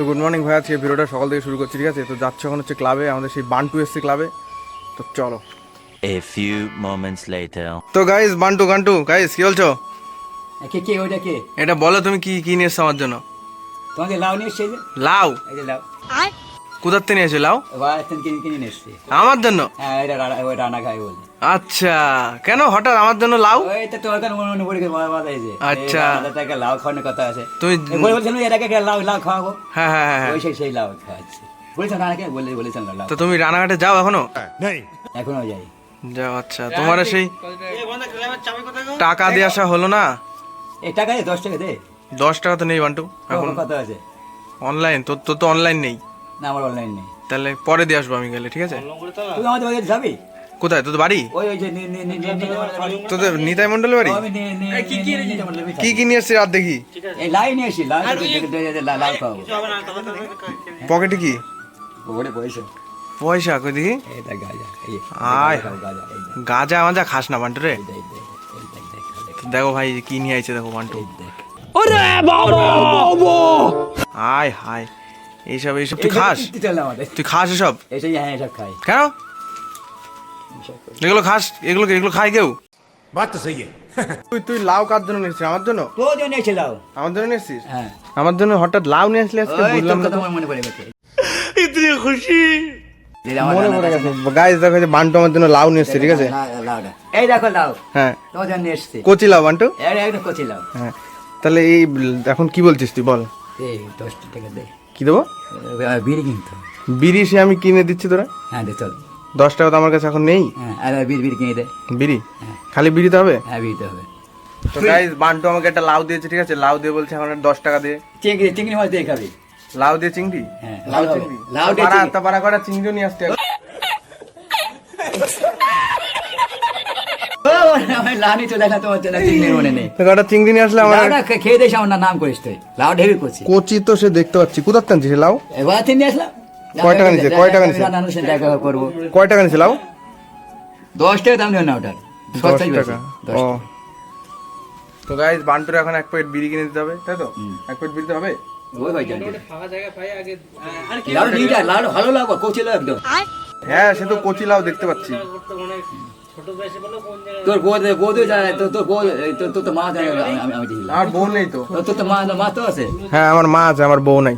তো good morning ভাই আজকে ভিডিওটা সকাল থেকে শুরু করছি ঠিক আছে? তো যাচ্ছে এখন হচ্ছে ক্লাবে আমাদের সেই বান্টু এসছে ক্লাবে তো চলো। এ ফিউ মোমেন্টস লেটার তো গাইস বান্টু গান্টু গাইস কি বলছো? কে কে ওইটা কে? এটা বলো তুমি কি কি নিয়ে এসছো আমার জন্য? তোমাকে লাউ নিয়ে এসছে। এই লাউ? এই যে লাউ। কোথার থেকে নিয়ে এসে? লাউ? আমার জন্য? হ্যাঁ আচ্ছা কেন হঠাৎ আমার জন্য লাউ? আচ্ছা। লাউ খাওয়ানোর কথা আছে। তুমি লাউ লাউ খাওয়াবো। হ্যাঁ হ্যাঁ হ্যাঁ হ্যাঁ। সেই লাউ খাওয়াচ্ছে। তো তুমি রানাঘাটে যাও এখনও? এখনও যাই। যাও আচ্ছা। তোমার সেই টাকা দিয়ে আসা হলো না? এই টাকা দশ টাকা দে। দশ টাকা তো নেই বান্টু এখন কথা আছে? অনলাইন তোর তোর তো অনলাইন নেই। না আমার অনলাইন নেই। তাহলে পরে দিয়ে আসব আমি গেলে ঠিক আছে? তুই আমাদের বাড়িতে যাবি? কোথায়? তোর বাড়ি? ওই ওই যে নি- নি- নি- নি- নি- আমাদের বাড়ি। তোদের নিতাই মন্ডল বাড়ি? কি কি নিয়ে এসছি রাত দেখি? লাই নিয়ে লাউ খাওয়াবো পকেটে কি? ওরে পয়সা। পয়সা কই দেখি? গাজা আয়। মাজা খাস না বান্টু রে। দেখ, ভাই কি নিয়ে আইছে দেখো বান্টু। হাই হাই এইসব এইসব। তুই খাস। তুই খাস এসব? হ্যাঁ, খাই। কেন? এগুলো খাস এগুলো এগুলো খাই কেউ? সেই তুই তুই লাউ কার জন্য নিয়েছিস? আমার জন্য? তোর জন্য লাউ। আমার জন্য নিয়েছিস? হ্যাঁ। আমার জন্য হঠাৎ লাউ নিয়ে আসলে আজকে? বুঝলাম না। মনে পড়ে গেছে। ইতনি খুশি। মনে পড়ে গেছে। গাইস দেখো যে বান্টু আমার জন্য লাউ নিয়ে ঠিক আছে? এই দেখো লাউ। হ্যাঁ। তোর জন্য লাউ বান্টু? এটা লাউ। হ্যাঁ। তাহলে এই এখন কি বলছিস তুই বল। এই দশ টাকা দে। কি দেবো? বিড়ি কিনতে বিড়ি সে আমি কিনে দিচ্ছি তোরা। হ্যাঁ দে চল। দশ টাকা তো আমার কাছে এখন নেই। হ্যাঁ আর বিড়ি বিড়ি কিনে দে। বিড়ি? খালি বিড়িতে হবে? হ্যাঁ বিড়িতে হবে। তো গাইস বান্টু আমাকে একটা লাউ দিয়েছে ঠিক আছে? লাউ দিয়ে বলছে আমার দশ টাকা দিয়ে চিংড়ি চিংড়ি মাছ দিয়ে খাবি। লাউ দিয়ে চিংড়ি? হ্যাঁ, লাউ চিংড়ি? লাউ দিয়ে পাড়া চিংড়ি। তা পাড়া করে চিংড়িও নিয়ে আসতে হবে। ও, আমার লাউনি দেখা তোমার জন্য চিংড়ি মনে নেই। তো কটা চিংড়ি নিয়ে আসলে আমার লাউটা খেয়ে দেশ আমার নাম করিস তুই। লাউ ঢেবি করছি কচি তো সে দেখতে পাচ্ছি। কোথার টানছিস লাউ? এবার তিন আসলাম। কয় টাকা নিছে? কয় টাকা নিছে? দেখা করব। কয় টাকা নিছে লাউ? দশ টাকা দাম নেবে না ওটার। দশ টাকা। ও। তো গাইস বান্টুর এখন এক প্লেট বিড়ি কিনে দিতে হবে তাই তো? এক প্লেট বিড়িতে হবে? হ্যাঁ সে তো কচি লাউ দেখতে পাচ্ছি। তোর বউ বউ তো যায় তোর তোর বউ তোর তোর তো মা যায় আমি আমি- আমি দেখি আমার বউ নেই তো তোর তোর তো মা মা তো আছে হ্যাঁ আমার মা আছে আমার বউ নাই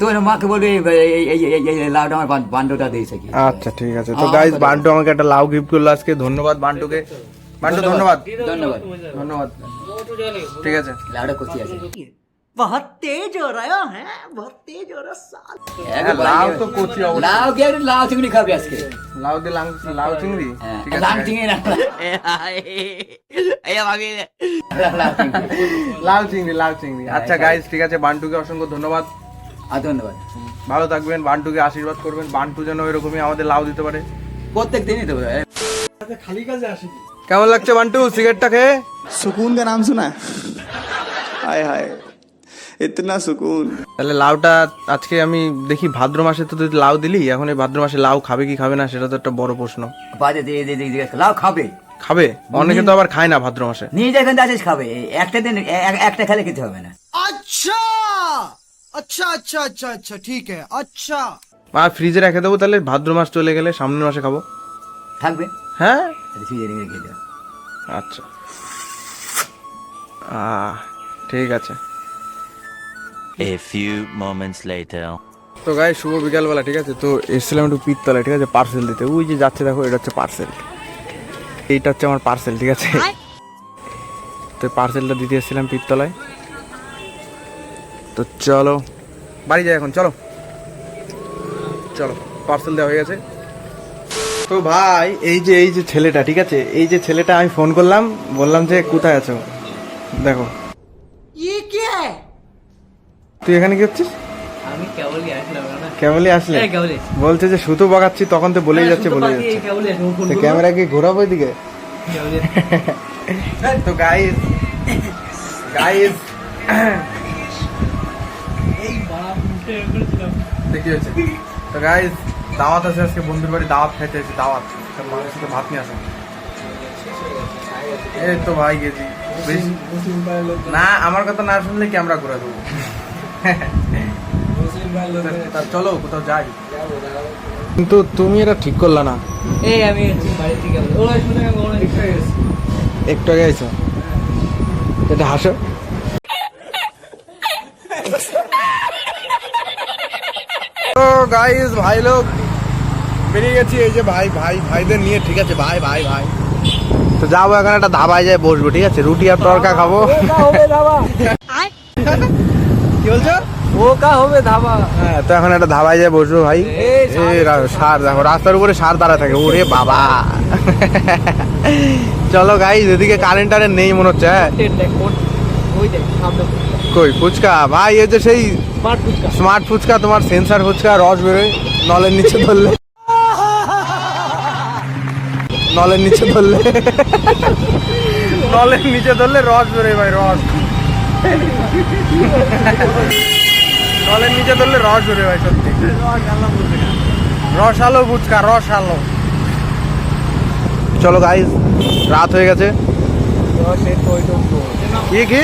তোর মাকে বলবি এই এই- এই এই- এই লাউটা আমার বান- বান্ডটা দিয়েছে কি আচ্ছা ঠিক আছে তো গাইস বান্টু আমাকে একটা লাউ গিফট করল আজকে ধন্যবাদ বান্টুকে বান্টু ধন্যবাদ ধন্যবাদ ধন্যবাদ ঠিক আছে লাউটা কচি আছে बहुत तेज हो रहा है बहुत तेज हो रहा साल হ্যাঁ, লাউ তো কচি অবশ্যই লাউ কে একটু লাউ চিংড়ি খাবি আজকে লাউ দিয়ে লাউ লাউ চিংড়ি হ্যাঁ, ঠিক আছে লাউ guys। চিংড়ি না লাউ চিংড়ি। লাউ চিংড়ি লাউ চিংড়ি আচ্ছা গাইস ঠিক আছে বান্টুকে অসংখ্য ধন্যবাদ আর ধন্যবাদ ভালো থাকবেন বান্টুকে আশীর্বাদ করবেন বান্টু যেন এরকমই আমাদের লাউ দিতে পারে প্রত্যেক দিনই দেবো এ, কেমন লাগছে বান্টু সিগারেটটা খেয়ে सुकून का नाम सुना है हाय এতনা সুকুন তাহলে লাউটা আজকে আমি দেখি ভাদ্র মাসে তো তুই লাউ দিলি এখন এই ভাদ্র মাসে লাউ খাবে কি খাবে না সেটা তো একটা বড় প্রশ্ন। বাজে দে দে দে লাউ খাবে। খাবে? অনেকে তো আবার খায় না ভাদ্র মাসে। নিয়ে যখন আসিস খাবে। একটা দিন একটা খেলে খেতে হবে না। আচ্ছা! আচ্ছা আচ্ছা আচ্ছা আচ্ছা ঠিক আছে। আচ্ছা। আর ফ্রিজে রেখে দেবো তাহলে ভাদ্র মাস চলে গেলে সামনের মাসে খাব। থাকবে? হ্যাঁ? আচ্ছা, ফ্রিজে রেখে দেবো আচ্ছা। ঠিক আছে। এ ফিউ মোমেন্টস লেটার তো গাই শুভ বিকালবেলা ঠিক আছে? তো এসেছিলাম একটু পিতলা ঠিক আছে? পার্সেল দিতে। ওই যে যাচ্ছে দেখো এটা হচ্ছে পার্সেল এইটা হচ্ছে আমার পার্সেল ঠিক আছে? তো পার্সেলটা দিতে এসেছিলাম পিতলায় তো চলো। বাড়ি যাই এখন চলো। চলো পার্সেল দেওয়া হয়ে গেছে। তো ভাই এই যে এই যে ছেলেটা ঠিক আছে? এই যে ছেলেটা আমি ফোন করলাম বললাম যে কোথায় আছো? দেখো। তুই এখানে কি হচ্ছিস আমি কেবলই আসলাম না কেবলই আসলে? বলছে যে সুতো বাগাচ্ছি তখন তো বলেই যাচ্ছে বলে যাচ্ছে। ক্যামেরা কি ঘোরাবো এদিকে? তো গাইস গাইস দেখি হয়েছে। তো গাইস দাওয়াত আছে আজকে বন্ধুর বাড়ি দাওয়াত খাইতে আছে দাওয়াত। তো মানুষের সাথে ভাত নিয়ে আসো। এই তো ভাই গেছি। না আমার কথা না শুনলে ক্যামেরা ঘুরে দেবো তা চলো কোথাও যাই। কিন্তু তুমি এটা ঠিক করলা না। এই আমি বাড়ি থেকে ওরা শুনে একটু আগে আইছো? এটা হাসো। তো গাইস ভাই লোক বেরিয়ে গেছি। এই যে ভাই ভাই ভাইদের নিয়ে। ঠিক আছে ভাই ভাই ভাই। তো যাব এখন একটা ধাবায় যায় বসবো ঠিক আছে? রুটি আর তরকা খাব। ধাবা কি বলছো? ও কা হবে ধাবা। হ্যাঁ তো এখন একটা ধাবায় যায় বসবো ভাই। সার দেখো রাস্তার উপরে সার দাঁড়া থাকে ওরে বাবা। চলো এদিকে কারেন্ট টারেন্ট নেই মনে হচ্ছে হ্যাঁ? কই ফুচকা? ভাই এই যে সেই স্মার্ট ফুচকা। তোমার সেন্সার ফুচকা রস বেরোয় নলের নিচে ধরলে। নলের নিচে ধরলে। নলের নিচে ধরলে রস বেরোয় ভাই রস। নলের নিচে ধরলে রস বেরোয় ভাই সত্যি রস আলো ফুচকা রস আলো চলো গাইজ রাত হয়ে গেছে কি কি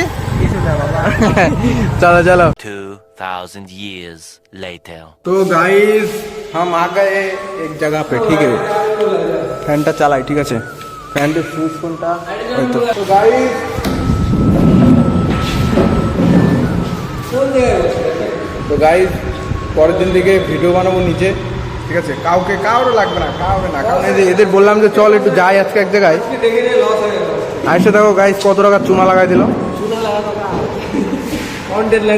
चलो चलो 2000 years later. तो गाइस हम आ गए एक जगह पे ठीक है ফ্যানটা চালাই ঠিক আছে ফ্যানটা সুইচ কোনটা ওই তো তো গাইস তো গাইস পরের দিন থেকে ভিডিও বানাবো নিচে ঠিক আছে? কাউকে কাউরে লাগবে না কাউরে না। কারণ এদের- বললাম যে চল একটু যাই আজকে এক জায়গায়। আইসে দেখো গাইস কত টাকা চুনা লাগাই দিল।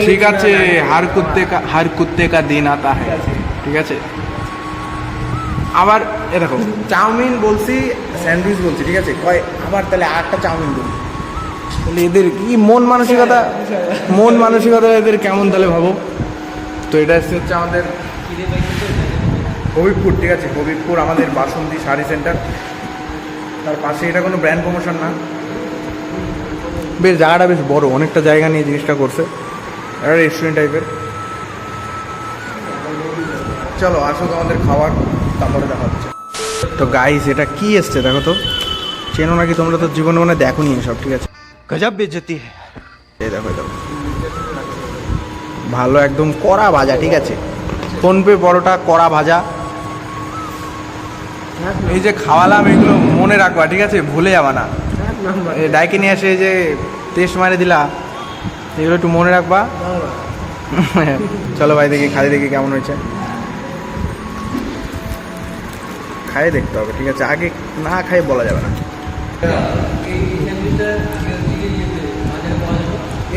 ঠিক আছে, হার কুত্তে কা, হার কুত্তে কা দিন আতা হ্যাঁ ঠিক আছে? আবার, এ দেখো, চাউমিন বলছি, স্যান্ডউইচ বলছি, ঠিক আছে? কয়, আবার তাহলে আটটা চাউমিন বলি এদের কি মন মানসিকতা? মন মানসিকতা এদের কেমন তাহলে ভাবো? তো এটা হচ্ছে হচ্ছে আমাদের হবিবপুর ঠিক আছে? হবিবপুর আমাদের বাসন্তী শাড়ি সেন্টার তার পাশে এটা কোনো ব্র্যান্ড প্রমোশন না। বেশ, জায়গাটা বেশ বড়, অনেকটা জায়গা নিয়ে জিনিসটা করছে। একটা রেস্টুরেন্ট টাইপের চলো, আসো তোমাদের খাবার তারপরে দেখা হচ্ছে। তো গাইস এটা কি এসছে দেখো তো? চেনো নাকি তোমরা তো জীবনে মানে দেখো নি সব ঠিক আছে? গজব বেজতি এই দেখো দেখো। ভালো একদম কড়া ভাজা, ঠিক আছে? ফোনপে বড়টা কড়া ভাজা। এই যে খাওয়ালাম, এগুলো মনে রাখবা, ঠিক আছে? ভুলে যাবা না। ডাইকে নিয়ে এসে যে টেস্ট মারে দিলা, এগুলো একটু মনে রাখবা। চলো ভাই, দেখি খাই দেখি কেমন হয়েছে। খাই দেখতে হবে, ঠিক আছে? আগে না খাই বলা যাবে না।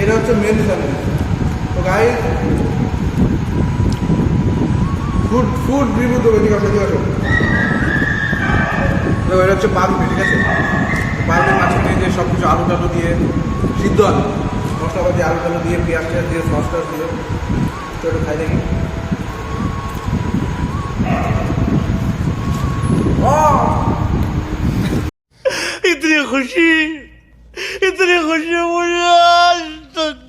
এটা হচ্ছে মেন স্যান্ডউইচ তো গাই ফুড ফুড রিভিউ দেবে ঠিক আছে ঠিক আছে দেখো এটা হচ্ছে পারুটি ঠিক আছে পারুটি মাছের দিয়ে যে সব কিছু আলু টালু দিয়ে সিদ্ধ আলু মশলাপাতি আলু টালু দিয়ে পেঁয়াজ টেয়াজ দিয়ে সস টস দিয়ে তো একটু খাই দেখি इतनी खुशी इतनी खुशी मुझे आज the